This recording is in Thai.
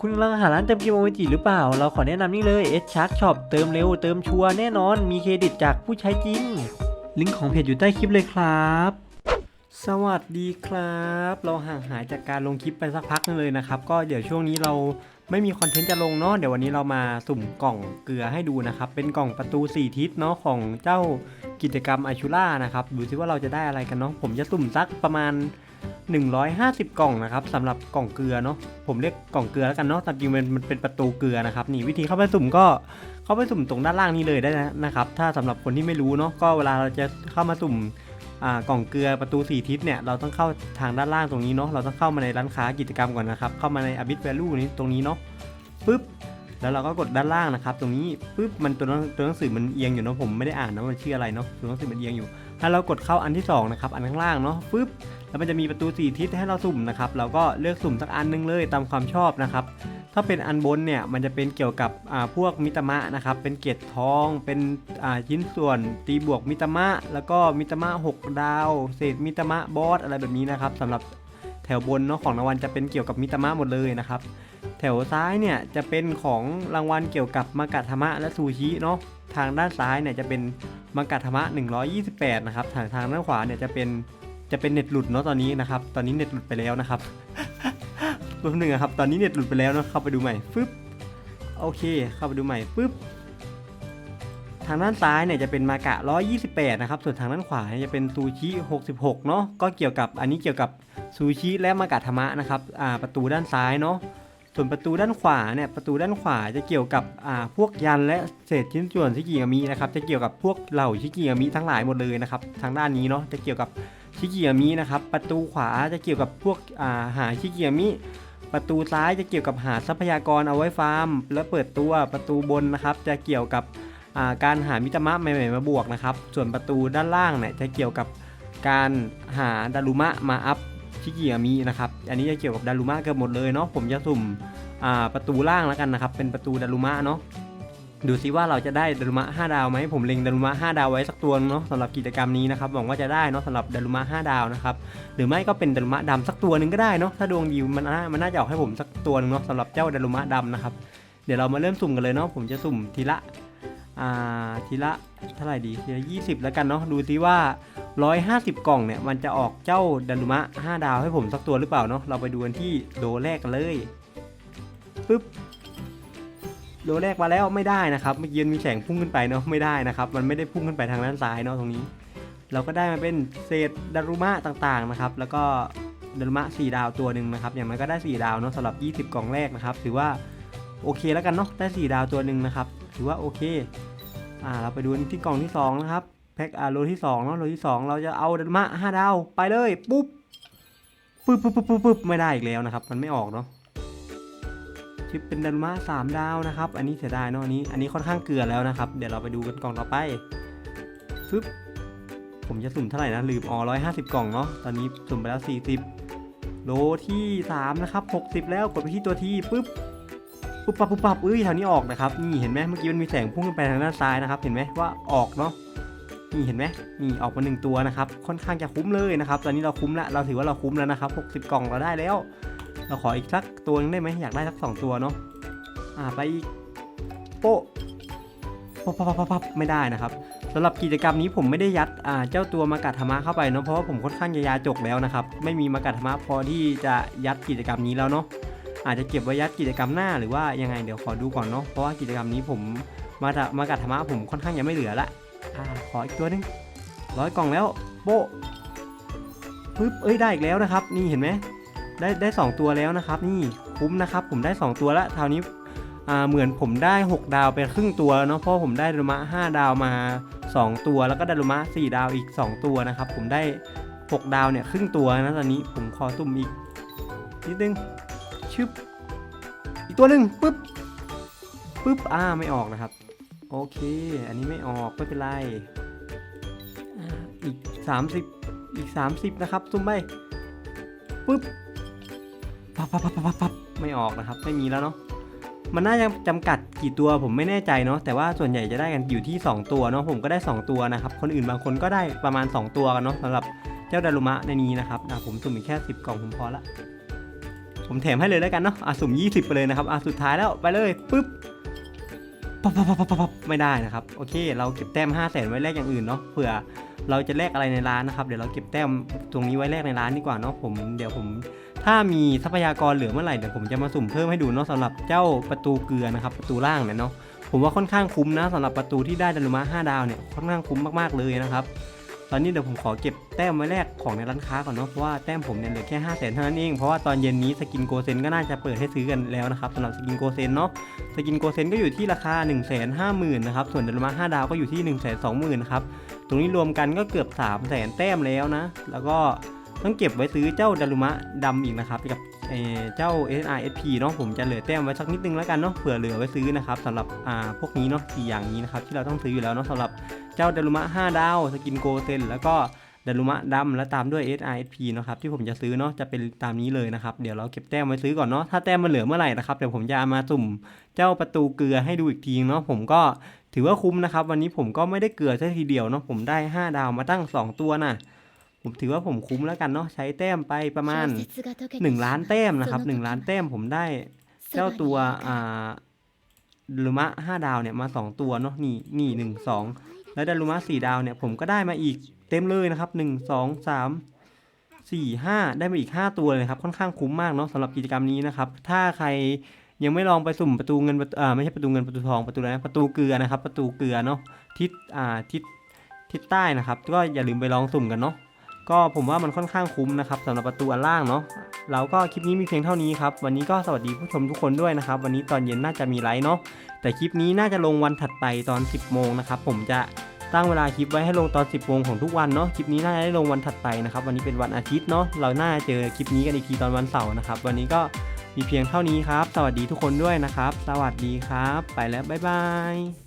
คุณกำลังหาร้านเติมเกมโอจิหรือเปล่า เราขอแนะนำนี่เลยเอชชาร์ s ช็อปเติมเร็วเติมชัวร์แน่นอน มีเครดิตจากผู้ใช้จริง ลิงก์ของเพจอยู่ใต้คลิปเลยครับ สวัสดีครับ เราห่างหายจากการลงคลิปไปสักพักนึงเลยนะครับ ก็เดี๋ยวช่วงนี้เราไม่มีคอนเทนต์จะลงเนาะเดี๋ยววันนี้เรามาสุ่มกล่องเกลือให้ดูนะครับ เป็นกล่องประตู 4 ทิศเนาะของเจ้ากิจกรรมอาชูล่านะครับดูซิว่าเราจะได้อะไรกันเนาะผมจะสุ่มสักประมาณ 150 กล่องนะครับสำหรับกล่องเกลือเนาะผมเรียกกล่องเกลือแล้วกันเนาะตามจริงมันมันเป็นประตูเกลือนะครับนี่วิธีเข้าไปสุ่มก็เข้าไปสุ่มตรงด้านล่างนี้เลยได้นะครับถ้าสำหรับคนที่ไม่รู้เนาะก็เวลาเราจะเข้ามาสุ่มกล่องเกลือประตู4ทิศเนี่ยเราต้องเข้าทางด้านล่างตรงนี้เนาะเราต้องเข้ามาในร้านค้ากิจกรรมก่อนนะครับเข้ามาใน Abyss Value นี้ตรงนี้เนาะปึ๊บแล้วเราก็กดด้านล่างนะครับ ตรงนี้ปึ๊บมันตัวตัวหนังสือมันเอียงอยู่เนาะผมไม่ได้อ่านนะมันชื่ออะไรเนาะตัวหนังสือมันเอียงอยู่ ถ้าเรากดเข้าอันที่สองนะครับอันข้างล่างเนาะปึ๊บแล้วมันจะมีประตู4ทิศให้เราสุ่มนะครับเราก็เลือกสุ่มสักอันหนึงเลยตามความชอบนะครับถ้าเป็นอันบนเนี่ยมันจะเป็นเกี่ยวกับพวกมิตามะนะครับเป็นเกตทองเป็นชิ้นส่วนตีบวกมิตามะ แล้วก็มิตามะ 6 ดาว เศษมิตามะบอสอะไรแบบนี้นะครับสำหรับแถวบนเนาะของรางวัลจะเป็นเกี่ยวกับมิตามะหมดเลยนะครับ แถวซ้ายเนี่ยจะเป็นของรางวัลเกี่ยวกับมากะธรรมะและซูชิเนาะทางด้านซ้ายเนี่ยจะเป็นมากะธรรมะ 128 นะครับทางทางด้านขวาเนี่ยจะเป็นจะเป็นเน็ตหลุดเนาะตอนนี้นะครับ ตอนนี้เน็ตหลุดไปแล้วนะครับแป๊บหนึงนะครับตอนนี้เน็ตหลุดไปแล้วเนาะเข้าไปดูใหม่ฟึ๊บโอเค เข้าไปดูใหม่ฟึ๊บทางด้านซ้ายเนี่ยจะเป็นมากะ 128 นะครับ ส่วนทางด้านขวาเนี่ยจะเป็นซูชิ 66 เนาะก็เกี่ยวกับอันนี้เกี่ยวกับซูชิและมากะธรรมะนะครับ อ่า ประตูด้านซ้ายเนาะ ส่วนประตูด้านขวาเนี่ยประตูด้านขวาจะเกี่ยวกับอ่าพวกยันและเศษชิ้นส่วนชิกิอามินะครับจะเกี่ยวกับพวกเหล่าชิกิอามิทั้งหลายหมดเลยนะครับทางด้านนี้เนาะจะเกี่ยวกับชิกิอามินะครับประตูขวาจะเกี่ยวกับพวกอ่าหาชิกิอามิประตูซ้ายจะเกี่ยวกับหาทรัพยากรเอาไว้ฟาร์ม และเปิดตัวประตูบนนะครับ จะเกี่ยวกับาการหามิตามะใหม่ๆมาบวกนะครับ ส่วนประตูด้านล่างเนี่ยจะเกี่ยวกับการหาดารุมะมาอัพ ชิกิอามินะครับ อันนี้จะเกี่ยวกับดารุมะเกือบหมดเลยเนาะ ผมจะสุ่มประตูล่างแล้วกันนะครับ เป็นประตูดารุมะเนาะ ดูซิว่าเราจะได้ดารุมะ5ดาวไหม ผมเล็งดารุมะ5ดาวไว้สักตัวเนาะสำหรับกิจกรรมนี้นะครับ หวังว่าจะได้เนาะสำหรับดารุมะ5ดาวนะครับ หรือไม่ก็เป็นดารุมะดำสักตัวหนึ่งก็ได้เนาะ ถ้าดวงดีมันน่ามันน่าจะออกให้ผมสักตัวหนึงเนาะสำหรับเจ้าดารุมะดำนะครับ เดี๋ยวเรามาเริ่มสุ่มกันเลยเนาะ ผมจะสุ่มทีละ อ่าทีละเท่าไหร่ดีทีละ20แล้วกันเนาะดูซิว่า 150 กล่องเนี่ยมันจะออกเจ้าดารุมะ 5 ดาวให้ผมสักตัวหรือเปล่าเนาะเราไปดูกันที่โดแรกกันเลยปึ๊บโลแรกมาแล้วไม่ได้นะครับเมื่อกี้มีแสงพุ่งขึ้นไปเนาะไม่ได้นะครับมันไม่ได้พุ่งขึ้นไปทางด้านซ้ายเนาะตรงนี้ เราก็ได้มาเป็นเศษดารุมะต่างๆนะครับแล้วก็ดารุมะ4ดาวตัวหนึ่งนะครับอย่างมันก็ได้ 4 ดาวเนาะสำหรับ 20 กล่องแรกนะครับถือว่า โอเคแล้วกันเนาะได้ 4 ดาวตัวหนึ่งนะครับ ถือว่าโอเคอ่าเราไปดูที่กล่องที่ 2 นะครับแพ็คอ่าโลที่2เนาะโลที่ 2 เราจะเอาดารุมะ5ดาวไปเลยปุ๊บปึ๊บปึ๊บปึ๊บปึ๊บไม่ได้อีกแล้วนะครับ มันไม่ออกเนาะชิปเป็นดันมาสามดาวนะครับ อันนี้เสียดายเนาะอันนี้อันนี้ค่อนข้างเกลือแล้วนะครับ เดี๋ยวเราไปดูกันกล่องต่อไปฟึบผมจะสุ่มเท่าไหร่นะลืมอ๋อร้อยห้าสิบกล่องเนาะตอนนี้สุ่มไปแล้วสี่สิบโลที่สามนะครับหกสิบแล้วกดไปที่ตัวที่ปึ๊บ ปุ๊บปับปุ๊บปับเอ้ยแถวนี้ออกนะครับนี่เห็นไหมเมื่อกี้มันมีแสงพุ่งขึ้นไปทางด้านซ้ายนะครับ เห็นไหมว่าออกเนาะนี่เห็นไหมนี่ออกมาหนึ่งตัวนะครับค่อนข้างจะคุ้มเลยนะครับ ตอนนี้เราคุ้มละเราถือว่าเราคุ้มแล้วนะครับ 60 กล่องเราได้แล้ว เราขออีกสักตัวหนึงได้ไหมอยากได้สักสองตัวเนาะอ่าไปอีกโป๊ะปับปับปับปับไม่ได้นะครับสำหรับกิจกรรมนี้ผมไม่ได้ยัดอ่าเจ้าตัวมากาธรรมะเข้าไปเนาะเพราะว่าผมค่อนข้างจะยาจกแล้วนะครับ ไม่มีมากาธรรมะพอที่จะยัดกิจกรรมนี้แล้วเนาะ อาจจะเก็บไว้ยัดกิจกรรมหน้าหรือว่ายังไงเดี๋ยวขอดูก่อนเนาะเพราะว่ากิจกรรมนี้ผมมาตมากาธรรมะผมค่อนข้างยังไม่เหลือละอ่าขออีกตัวหนึงร้อยกล่องแล้วโป๊ะปึ๊บเอ้ยได้อีกแล้วนะครับ นี่เห็นไหมได้ได้สองตัวแล้วนะครับ นี่คุ้มนะครับ ผมได้ 2 ตัวแล้วคราวนี้เหมือนผมได้ 6 ดาวไปครึ่งตัวเนาะเพราะผมได้ดารุมะ5ดาวมา 2 ตัวแล้วก็ดารุมะ4ดาวอีก 2 ตัวนะครับ ผมได้ 6 ดาวเนี่ยครึ่งตัวนะตอนนี้ผมขอตุ่มอีกนิดนึงชึบ ตัวหนึ่งปึ๊บปึ๊บอ่าไม่ออกนะครับ โอเค อันนี้ไม่ออกไม่เป็นไรอ่าอีก 30 อีก 30 นะครับซุ่มไปปึ๊บปับปับปับปับปับไม่ออกนะครับ ไม่มีแล้วเนาะมันน่าจะจำกัดกี่ตัวผมไม่แน่ใจเนาะแต่ว่าส่วนใหญ่จะได้กันอยู่ที่ 2 ตัวเนาะผมก็ได้ 2 ตัวนะครับ คนอื่นบางคนก็ได้ประมาณ 2 ตัวกันเนาะสำหรับเจ้าดารุมะในนี้นะครับอะผมสุ่มอีกแค่ 10 กล่องผมพอละ ผมแถมให้เลยแล้วกันเนาะอะสุ่ม 20 ไปเลยนะครับอะสุดท้ายแล้วไปเลยปุ๊บปั๊บปั๊บปั๊บปั๊บไม่ได้นะครับโอเค เราเก็บแต้ม5 0 0แสนไว้แลกอย่างอื่นเนาะเผื่อเราจะแลกอะไรในร้านนะครับเดี๋ยวเราเก็บแต้มตรงนี้ไว้แลกในร้านดีกว่าเนาะผมเดี๋ยวผมถ้ามีทรัพยากรเหลือเมื่อไหร่เดี๋ยวผมจะมาสุ่มเพิ่มให้ดูเนาะสำหรับเจ้าประตูเกลือนะครับประตูล่างเนี่ยเนาะผมว่าค่อนข้างคุ้มนะสำหรับประตูที่ได้ดารุมะ5ดาวเนี่ยค่อนข้างคุ้มมากๆเลยนะครับ อนนี้เดี๋ยวผมขอเก็บแต้มไว้แรกของในร้านค้าก่อนเนาะเพราะว่าแต้มผมเนี่ยเหลือแค่5 0 0 0 0นเท่านั้นเองเพราะว่าตอนเย็นนี้สกินโกเซนก็น่าจะเปิดให้ซื้อกันแล้วนะครับสำหรับสกินโกเซนเนาะสกินโกเซนก็อยู่ที่ราคา 1 5 0 0 0 0นะครับส่วนดารุมะ5ดาวก็อยู่ที่ 1 2 0 0 0 0นครับตรงนี้รวมกันก็เกือบ 3 0 0 0 0 0แต้มแล้วนะ แล้วก็ต้องเก็บไว้ซื้อเจ้าดารุมะดำอีกนะครับกับ เจ้า SRSP เนาะผมจะเหลือแต้มไว้สักนิดนึงแล้วกันเนาะเผื่อเหลือไว้ซื้อนะครับสำหรับอ่าพวกนี้เนาะสี่อย่างนี้นะครับที่เราต้องซื้ออยู่แล้วเนาะสำหรับเจ้าดารุมะ 5 ดาวสกินโกเซนแล้วก็ดารุมะดำและตามด้วย SRSP นะครับที่ผมจะซื้อเนาะจะเป็นตามนี้เลยนะครับเดี๋ยวเราเก็บแต้มไว้ซื้อก่อนเนาะถ้าแต้มมันเหลือเมื่อไหร่นะครับเดี๋ยวผมจะมาสุ่มเจ้าประตูเกลือให้ดูอีกทีเนาะผมก็ถือว่าคุ้มนะครับวันนี้ผมก็ไม่ได้เกลือซะทีเดียวเนาะผมได้ 5 ดาวมาตั้ง 2 ตัวนะ ผมถือว่าผมคุ้มแล้วกันเนาะใช้แต้มไปประมาณ 1 ล้านแต้มนะครับ 1 ล้านแต้มผมได้ เจ้าตัวอ่าดารุมะ5ดาวเนี่ยมา2ตัวเนาะนี่นี่หนึ่งสองแล้วดารุมะ4ดาวเนี่ยผมก็ได้มาอีกเต็มเลยนะครับ1 2 3 4 5ได้มาอีก5ตัวเลยครับค่อนข้างคุ้มมากเนาะสำหรับกิจกรรมนี้นะครับถ้าใครยังไม่ลองไปสุ่มประตูเงินประตูอ่าไม่ใช่ประตูเงินประตูทองประตูอะไรนะประตูเกลือนะครับ ประตูเกลือเนาะทิศอ่าทิศทิศใต้นะครับ ก็อย่าลืมไปลองสุ่มกันเนาะ ก็ผมว่ามันค่อนข้างคุ้มนะครับสำหรับประตูอันล่างเนาะเราก็คลิปนี้มีเพียงเท่านี้ครับ วันนี้ก็สวัสดีผู้ชมทุกคนด้วยนะครับ วันนี้ตอนเย็นน่าจะมีไลฟ์เนาะแต่คลิปนี้น่าจะลงวันถัดไปตอน 10 โมงนะครับ ผมจะตั้งเวลาคลิปไว้ให้ลงตอน 10 โมงของทุกวันเนาะคลิปนี้น่าจะได้ลงวันถัดไปนะครับ วันนี้เป็นวันอาทิตย์เนาะเราน่าจะเจอคลิปนี้กันอีกทีตอนวันเสาร์นะครับ วันนี้ก็มีเพียงเท่านี้ครับ สวัสดีทุกคนด้วยนะครับ สวัสดีครับ ไปแล้วบ๊ายบาย